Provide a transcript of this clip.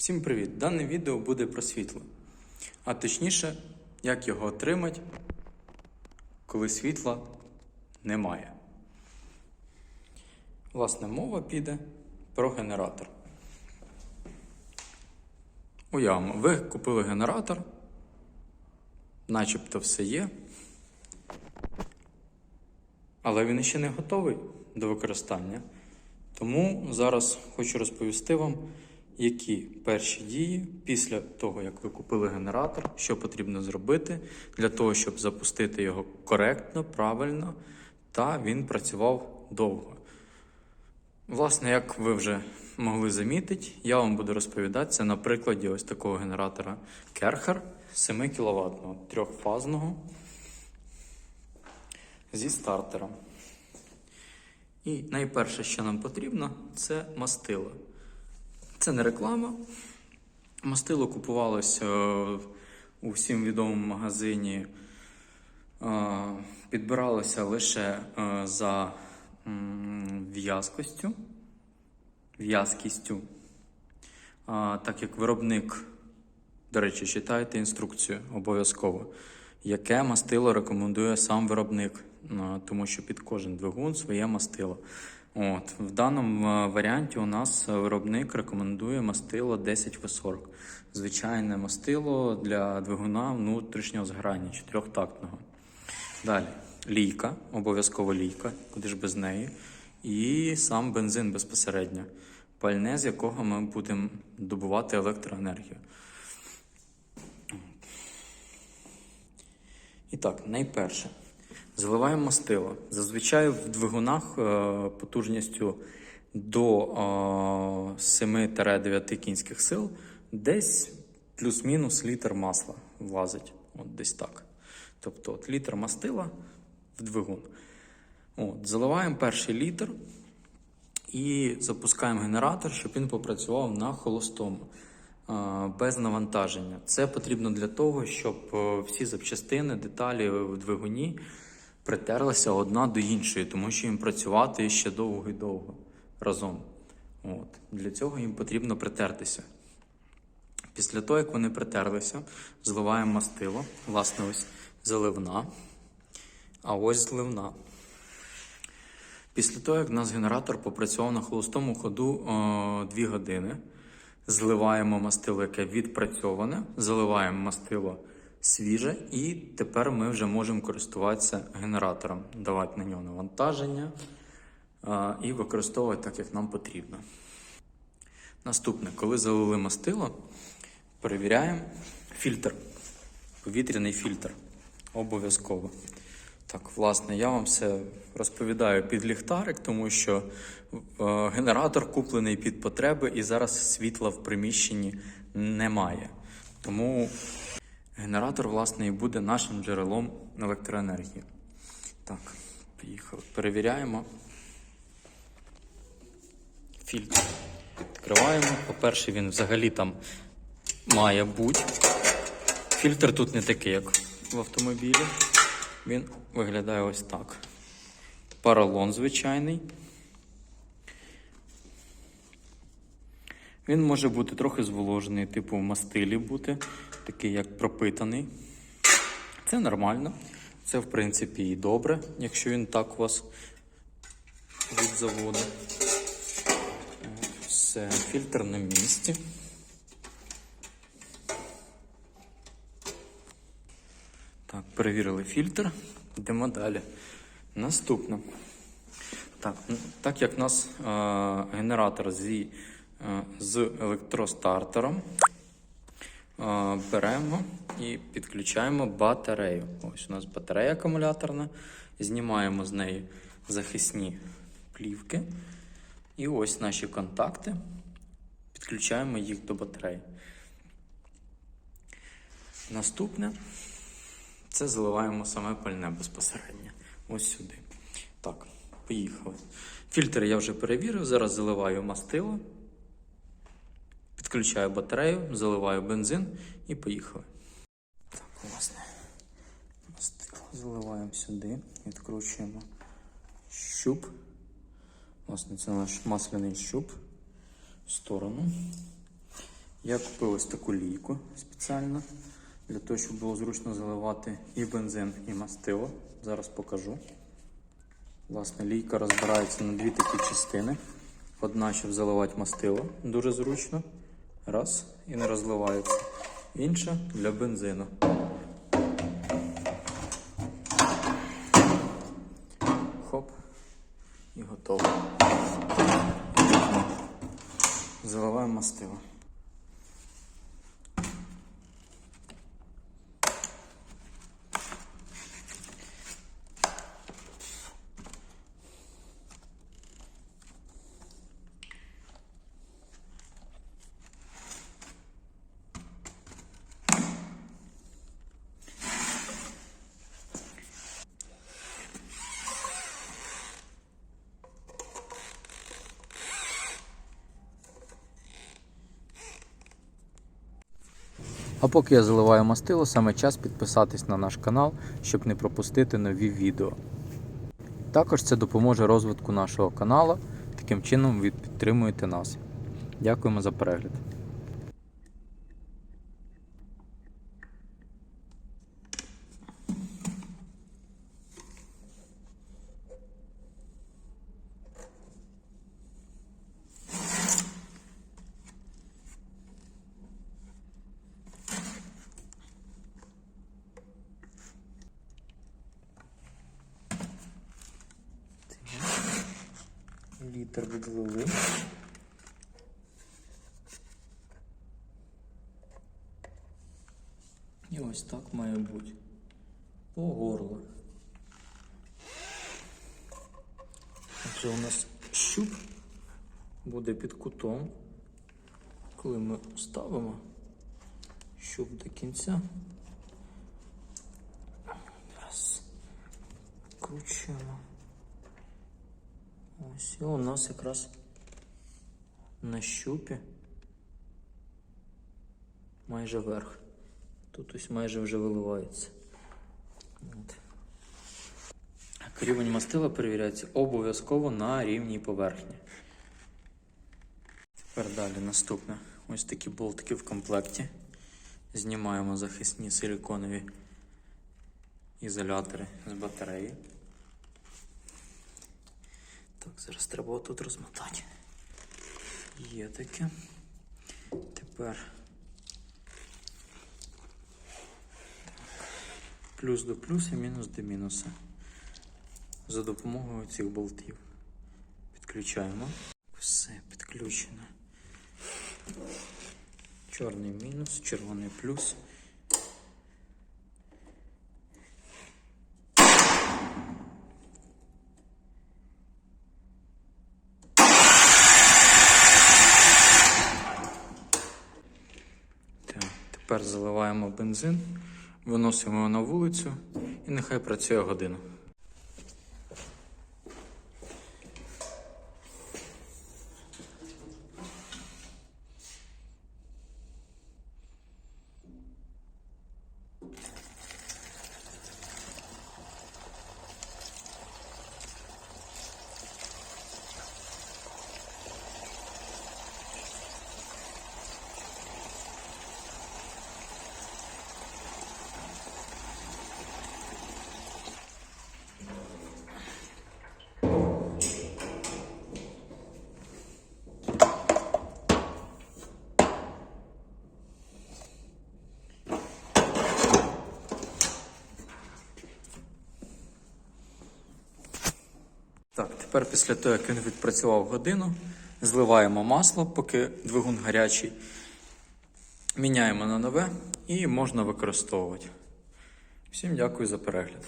Всім привіт! Дане відео буде про світло. А точніше, як його отримати, коли світла немає. Власне, мова піде про генератор. Уявимо, ви купили генератор, начебто все є, але він ще не готовий до використання. Тому зараз хочу розповісти вам, які перші дії після того, як ви купили генератор, що потрібно зробити для того, щоб запустити його коректно, правильно та він працював довго. Власне, як ви вже могли замітити, я вам буду розповідати це на прикладі ось такого генератора Керхер 7 кВт трьохфазного зі стартером. І найперше, що нам потрібно, це мастило. Це не реклама. Мастило купувалося е, у всім відомому магазині, е, підбиралося лише е, за в'язкостю. в'язкістю. Так як виробник, до речі, читайте інструкцію обов'язково, яке мастило рекомендує сам виробник, тому що під кожен двигун своє мастило. От, в даному варіанті у нас виробник рекомендує мастило 10В40. Звичайне мастило для двигуна внутрішнього зграння, чотирьохтактного. Далі лійка, обов'язково лійка, куди ж без неї. І сам бензин безпосередньо, пальне, з якого ми будемо добувати електроенергію. І так, найперше, заливаємо мастило. Зазвичай в двигунах е, потужністю до е, 7-9 кінських сил десь плюс-мінус літр масла влазить. От десь так. Тобто от літр мастила в двигун. От, заливаємо перший літр і запускаємо генератор, щоб він попрацював на холостому, е, без навантаження. Це потрібно для того, щоб е, всі запчастини, деталі в двигуні притерлися одна до іншої, тому що їм працювати ще довго і довго разом. От. Для цього їм потрібно притертися. Після того, як вони притерлися, зливаємо мастило. Власне, ось заливна. А ось зливна. Після того, як нас генератор попрацював на холостому ходу е, 2 години, зливаємо мастило, яке відпрацьоване, заливаємо мастило свіже, і тепер ми вже можемо користуватися генератором, давати на нього навантаження і використовувати так, як нам потрібно. Наступне, коли залили мастило, перевіряємо фільтр, повітряний фільтр. Обов'язково. Так, власне, я вам все розповідаю під ліхтарик, тому що е, генератор куплений під потреби і зараз світла в приміщенні немає. Тому генератор, власне, і буде нашим джерелом електроенергії. Так, поїхали. Перевіряємо. Фільтр. Відкриваємо. По-перше, він взагалі там має бути. Фільтр тут не такий, як в автомобілі. Він виглядає ось так. Паралон звичайний. Він може бути трохи зволожений, типу в мастилі бути, такий як пропитаний. Це нормально. Це, в принципі, і добре, якщо він так у вас від заводу. Все, фільтр на місці. Так, перевірили фільтр. Йдемо далі. Наступне. Так, ну, так як у нас е, генератор зі, е, з електростартером, беремо і підключаємо батарею. Ось у нас батарея акумуляторна. Знімаємо з неї захисні плівки. І ось наші контакти. Підключаємо їх до батареї. Наступне. Це заливаємо саме пальне безпосередньо. Ось сюди. Так, поїхали. Фільтр я вже перевірив. Зараз заливаю мастило, підключаю батарею, заливаю бензин і поїхали. Так, власне. Мастило заливаємо сюди, відкручуємо щуп. Власне, це наш масляний щуп в сторону. Я купив ось таку лійку спеціально для того, щоб було зручно заливати і бензин, і мастило. Зараз покажу. Власне, лійка розбирається на дві такі частини. Одна, щоб заливати мастило, дуже зручно. Раз, і не розливається. Інша для бензину. Хоп. І готово. Заливаємо мастило. А поки я заливаю мастило, саме час підписатись на наш канал, щоб не пропустити нові відео. Також це допоможе розвитку нашого каналу. Таким чином ви підтримуєте нас. Дякуємо за перегляд. Літр відлили. І ось так має бути. По горло. Отже, у нас щуп буде під кутом. Коли ми ставимо щуп до кінця. Раз. Кручуємо. Ось у нас якраз на щупі майже верх. Тут ось майже вже виливається. От. Рівень мастила перевіряється обов'язково на рівній поверхні. Тепер далі наступне. Ось такі болтики в комплекті. Знімаємо захисні силіконові ізолятори з батареї. Так, зараз треба отут розмотати. Є таке. Тепер плюс до плюса, мінус до мінуса. За допомогою цих болтів. Підключаємо. Все підключено. Чорний мінус, червоний плюс. Так, тепер заливаємо бензин, виносимо його на вулицю і нехай працює годину. Так, тепер після того, як він відпрацював годину, зливаємо масло, поки двигун гарячий, міняємо на нове і можна використовувати. Всім дякую за перегляд.